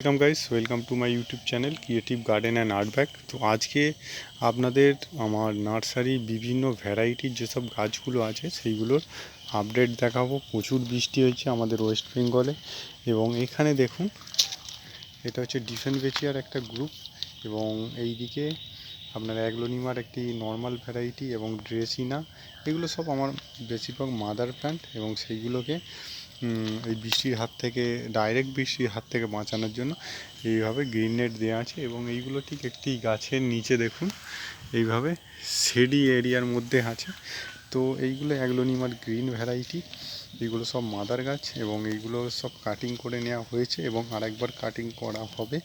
Welcome guys welcome to my YouTube channel creative garden and art bag তো আজকে আপনাদের আমার নার্সারি বিভিন্ন ভ্যারাইটির যেসব গাছগুলো আছে, সেইগুলোর আপডেট দেখাবো। প্রচুর বৃষ্টি হয়েছে আমাদের ওয়েস্ট বেঙ্গলে এবং এখানে দেখুন, এটা হচ্ছে ডিফেন্ট বেচিয়ার একটা গ্রুপ এবং এই দিকে আপনার অ্যাগ্লোনিমার একটি নর্মাল ভ্যারাইটি এবং ড্রেসিনা এগুলো সব আমার বেশিরভাগ মাদার প্ল্যান্ট এবং সেইগুলোকে এই বৃষ্টির হাত থেকে ডাইরেক্ট বৃষ্টির হাত থেকে বাঁচানোর জন্য এইভাবে গ্রিন নেট দেওয়া আছে এবং এইগুলো ঠিক একটি গাছের নিচে দেখুন, এইভাবে শেডি এরিয়ার মধ্যে আছে। তো এইগুলো অ্যাগ্লোনিমার গ্রিন ভ্যারাইটি এগুলো সব মাদার গাছ এবং এইগুলো সব কাটিং করে নেওয়া হয়েছে এবং আরেকবার কাটিং করা হবে।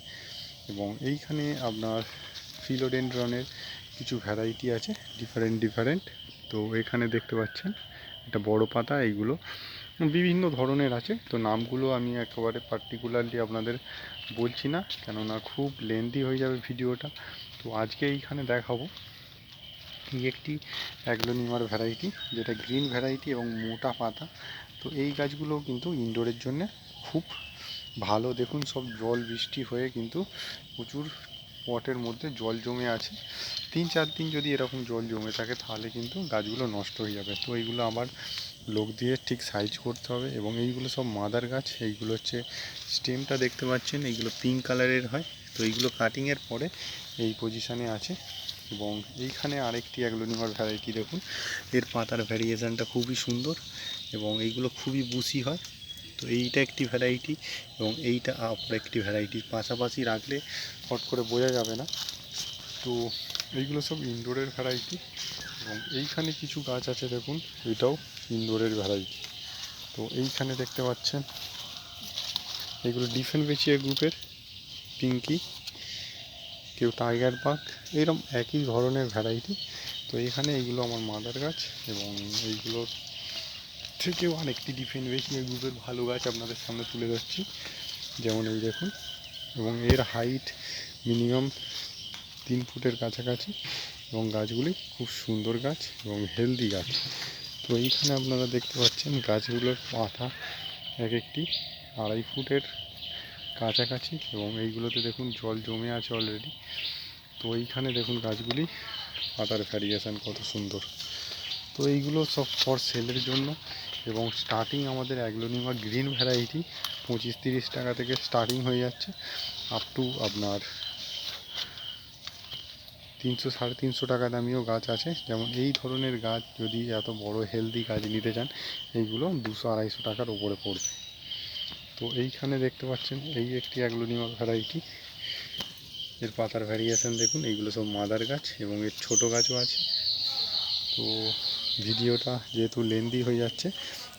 এবং এইখানে আপনার ফিলোডেন্ড্রনের কিছু ভ্যারাইটি আছে ডিফারেন্ট ডিফারেন্ট তো এখানে দেখতে পাচ্ছেন এটা বড় পাতা, এইগুলো বিভিন্ন ধরনের আছে, তো নামগুলো আমি একেবারে পার্টিকুলারলি আপনাদের বলছি না, কেননা খুব লেন্দি হয়ে যাবে ভিডিওটা। তো আজকে এইখানে দেখাবো এই একটি অ্যাগ্লোনিমার ভ্যারাইটি যেটা গ্রিন ভ্যারাইটি এবং মোটা পাতা। তো এই গাছগুলো কিন্তু ইনডোরের জন্য খুব ভালো। দেখুন, সব জল বৃষ্টি হয়ে কিন্তু প্রচুর পটের মধ্যে জল জমে আছে। তিন চার দিন যদি এরকম জল জমে থাকে, তাহলে কিন্তু গাছগুলো নষ্ট হয়ে যাবে। তো এইগুলো আবার লোক দিয়ে ঠিক সাইজ করতে হবে এবং এইগুলো সব মাদার গাছ, এইগুলো হচ্ছে স্টেমটা দেখতে পাচ্ছেন, এইগুলো পিঙ্ক কালারের হয়। তো এইগুলো কাটিংয়ের পরে এই পজিশানে আছে এবং এইখানে আরেকটি অ্যাগ্লোনিমার ভ্যারাইটি দেখুন। এর পাতার ভ্যারিয়েশনটা খুবই সুন্দর এবং এইগুলো খুবই বুসি হয়। তো এইটা একটি ভ্যারাইটি এবং এইটা আবার একটি ভ্যারাইটি পাশাপাশি রাখলে হট করে বোঝা যাবে না। তো এইগুলো সব ইনডোরের ভ্যারাইটি এবং এইখানে কিছু গাছ আছে দেখুন, এটাও ইনডোরের ভ্যারাইটি। তো এইখানে দেখতে পাচ্ছেন, এগুলো ডিফেন্ট বেচিয়া গ্রুপের পিঙ্কি, কেউ টাইগার পাক এরকম একই ধরনের ভ্যারাইটি। তো এখানে এইগুলো আমার মাদার গাছ এবং এইগুলোর থেকেও আরেকটি ডিফেন্ট বেচিয়া গ্রুপের ভালো গাছ আপনাদের সামনে তুলে ধরছি। যেমন এই দেখুন, এবং এর হাইট মিনিমাম তিন ফুটের কাছাকাছি এবং গাছগুলি খুব সুন্দর গাছ এবং হেলদি গাছ। তো এইখানে আপনারা দেখতে পাচ্ছেন গাছগুলোর পাতা এক একটি আড়াই ফুটের কাছাকাছি এবং এইগুলোতে দেখুন জল জমে আছে অলরেডি তো এইখানে দেখুন গাছগুলি পাতার ভ্যারিয়েশান কত সুন্দর। তো এইগুলো সব ফর সেলের জন্য এবং স্টার্টিং আমাদের অ্যাগ্লোনিমা গ্রিন ভ্যারাইটি পঁচিশ তিরিশ টাকা থেকে স্টার্টিং হয়ে যাচ্ছে। আপ টু আপনার তিনশো, সাড়ে তিনশো টাকা দামিও গাছ আছে। যেমন এই ধরনের গাছ যদি এত বড় হেলদি গাছ নিতে চান, এইগুলো দুশো, আড়াইশো টাকার উপরে পড়বে। তো এইখানে দেখতে পাচ্ছেন, এই একটি অ্যাগ্লোনিমা ভ্যারাইটি এর পাতার ভ্যারিয়েশন দেখুন, এইগুলো সব মাদার গাছ এবং এর ছোট গাছও আছে। তো ভিডিওটা যেহেতু লেন্দি হয়ে যাচ্ছে,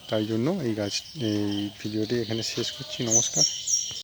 তাই জন্য এই গাছ, এই ভিডিওটি এখানে শেষ করছি। নমস্কার।